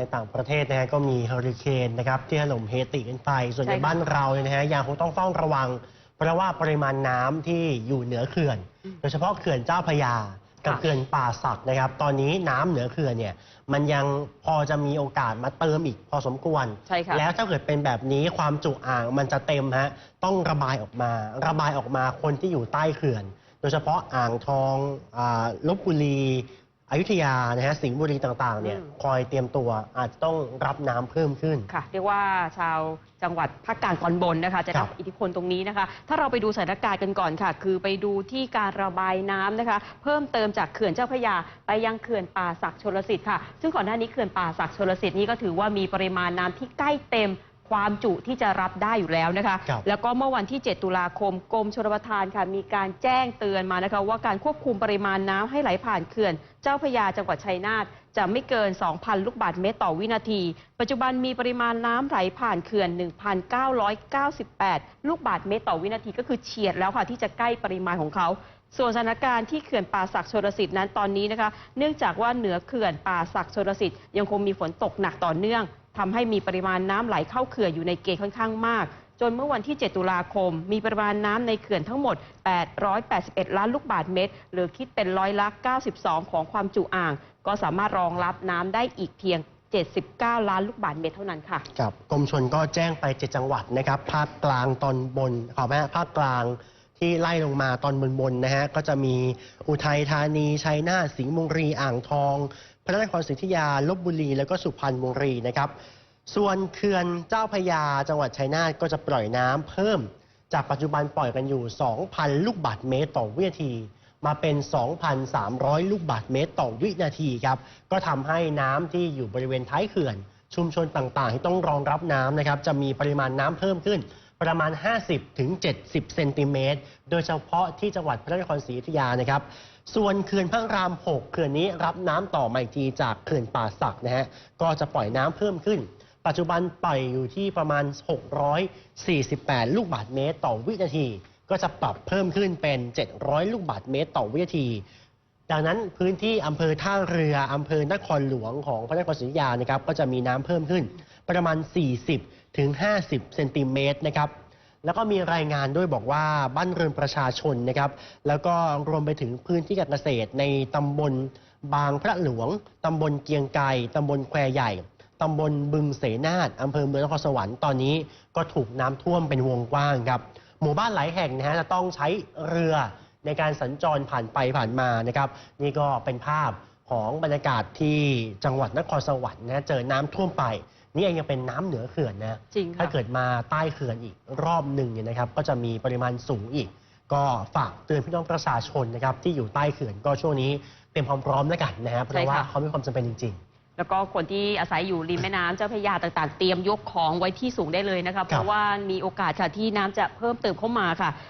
ในต่างประเทศนะฮะก็มีเฮอริเคนนะครับที่ถล่มเฮติกันไป ส่วนใช่ในค่ะบ้านเราเนี่ยนะฮะยังคงต้องเฝ้าระวัง เพราะว่าปริมาณน้ำที่อยู่เหนือเขื่อนโดยเฉพาะเขื่อนเจ้าพระยากับค่ะ เขื่อนป่าสักนะครับ ตอนนี้น้ำเหนือเขื่อนเนี่ยมันยังพอจะมีโอกาสมาเติมอีกพอสมควร ใช่ค่ะ แล้วถ้าเกิดเป็นแบบนี้ความจุอ่างมันจะเต็มฮะต้องระบายออกมา ระบายออกมาคนที่อยู่ใต้เขื่อน โดยเฉพาะอ่างทองอาลบบุรี อยุธยานะฮะสิงห์บุรีต่างๆเนี่ยอืม คอยเตรียมตัวอาจจะต้องรับน้ำเพิ่มขึ้น ค่ะเรียกว่าชาวจังหวัดภาคกลางตอนบนนะคะ จะได้ครัรับบอิทธิพลตรงนี้นะคะ ถ้าเราไปดูสถานการณ์กันก่อนค่ะ คือไปดูที่การระบายน้ำนะคะ เพิ่มเติมจากเขื่อนเจ้าพระยา ไปยังเขื่อนป่าศักดิ์ชลสิทธิ์ค่ะ ซึ่งก่อนหน้านี้เขื่อนป่าศักดิ์ชลสิทธิ์นี้ก็ถือว่ามีปริมาณน้ำที่ใกล้เต็ม ความจุที่จะรับได้อยู่แล้วนะคะ ครับแล้วก็เมื่อวันที่ 7 ตุลาคมกรมชลประทานค่ะ มีการแจ้งเตือนมานะคะ ว่าการควบคุมปริมาณน้ำให้ไหลผ่านเขื่อน เจ้าพระยาจังหวัดชัยนาทจะไม่เกิน 2,000 ลูกบาศก์เมตรต่อวินาที ปัจจุบันมีปริมาณน้ำไหลผ่านเขื่อน 1,998 ลูกบาศก์เมตรต่อวินาทีก็คือเฉียดแล้วค่ะที่จะใกล้ปริมาณของเขา ส่วนสถานการณ์ที่เขื่อนป่าศักดิ์ชลสิทธิ์นั้นตอนนี้นะคะ เนื่องจากว่าเหนือเขื่อนป่าศักดิ์ชลสิทธิ์ยังคงมีฝนตกหนักต่อเนื่อง ทำให้มีปริมาณน้ำไหลเข้าเขื่อนอยู่ในเกณฑ์ค่อนข้างมาก จนเมื่อวันที่ 7 ตุลาคม มีปริมาณน้ำในเขื่อนทั้งหมด 881 ล้านลูกบาศก์เมตร หรือคิดเป็นร้อยละ 92 ของความจุอ่าง ก็สามารถรองรับน้ำได้อีกเพียง 79 ล้านลูกบาศก์เมตรเท่านั้นค่ะกับกรมชนก็แจ้งไป 7 จังหวัดนะครับ ภาคกลางตอนบนขอแม่ภาคกลาง ที่ไล่ลงมาตอนบนบนๆนะฮะก็จะมีอุทัยธานีชัยนาทสิงห์บุรีอ่างทอง พระนครศรีอยุธยาลบบุรี แล้วก็สุพรรณบุรีนะครับ ส่วนเขื่อนเจ้าพยาจังหวัดชัยนาทก็จะปล่อยน้ำเพิ่ม จากปัจจุบันปล่อยกันอยู่ 2,000 ลูกบาศก์เมตรต่อวินาที มาเป็น 2,300 ลูกบาศก์เมตรต่อวินาทีครับก็ทำให้น้ำที่อยู่บริเวณท้ายเขื่อน ชุมชนต่างๆ ที่ต้องรองรับน้ำนะครับจะมีปริมาณน้ำเพิ่มขึ้น ประมาณ 50-70 เซนติเมตร โดยเฉพาะที่จังหวัดพระนครศรีอยุธยานะครับ ส่วนเขื่อนพระราม 6 เขื่อนนี้รับน้ำต่อมาอีกทีจากเขื่อนป่าสักนะฮะ ก็จะปล่อยน้ำเพิ่มขึ้น ปัจจุบันปล่อยอยู่ที่ประมาณ 648 ลูกบาศก์เมตรต่อวินาที ก็จะปรับเพิ่มขึ้นเป็น 700 ลูกบาศก์เมตรต่อวินาทีดังนั้นพื้นที่อำเภอท่าเรืออำเภอนครหลวงของพระนครศรีอยุธยานะครับก็จะมีน้ำเพิ่มขึ้นประมาณ 40 ถึง 50 เซนติเมตรนะครับ แล้วก็มีรายงานด้วยบอกว่าบ้านเรือนประชาชนนะครับ แล้วก็รวมไปถึงพื้นที่การเกษตรในตำบลบางพระหลวง ตำบลเกียงไกรตำบลแควใหญ่ ตำบลบึงเสนาทอำเภอเมืองนครสวรรค์ตอนนี้ก็ถูกน้ำท่วมเป็นวงกว้างครับ หมู่บ้านหลายแห่งนะฮะจะต้องใช้เรือในการสัญจรผ่านไปผ่านมานะครับ นี่ก็เป็นภาพ ของบรรยากาศที่จังหวัดนครสวรรค์นะเจอน้ำท่วมไป นี่เองยังเป็นน้ำเหนือเขื่อนนะจริงค่ะถ้าเกิดมาใต้เขื่อนอีกรอบหนึ่งเนี่ยนะครับ ก็จะมีปริมาณสูงอีก ก็ฝากเตือนพี่น้องประชาชนนะครับที่อยู่ใต้เขื่อนก็ช่วงนี้เตรียมความพร้อมแล้วกันนะฮะเพใช่ราะว่าค่ะเขามีความจำเป็นจริงแล้วก็คนที่อาศัยอยู่ริมแม่น้ำเจ้าพระยาต่างๆ เตรียมยกของไว้ที่สูงได้เลยนะคะเพราะว่ามีโอกาสค่ะที่น้ำจะเพิ่มเติมเข้ามาค่ะ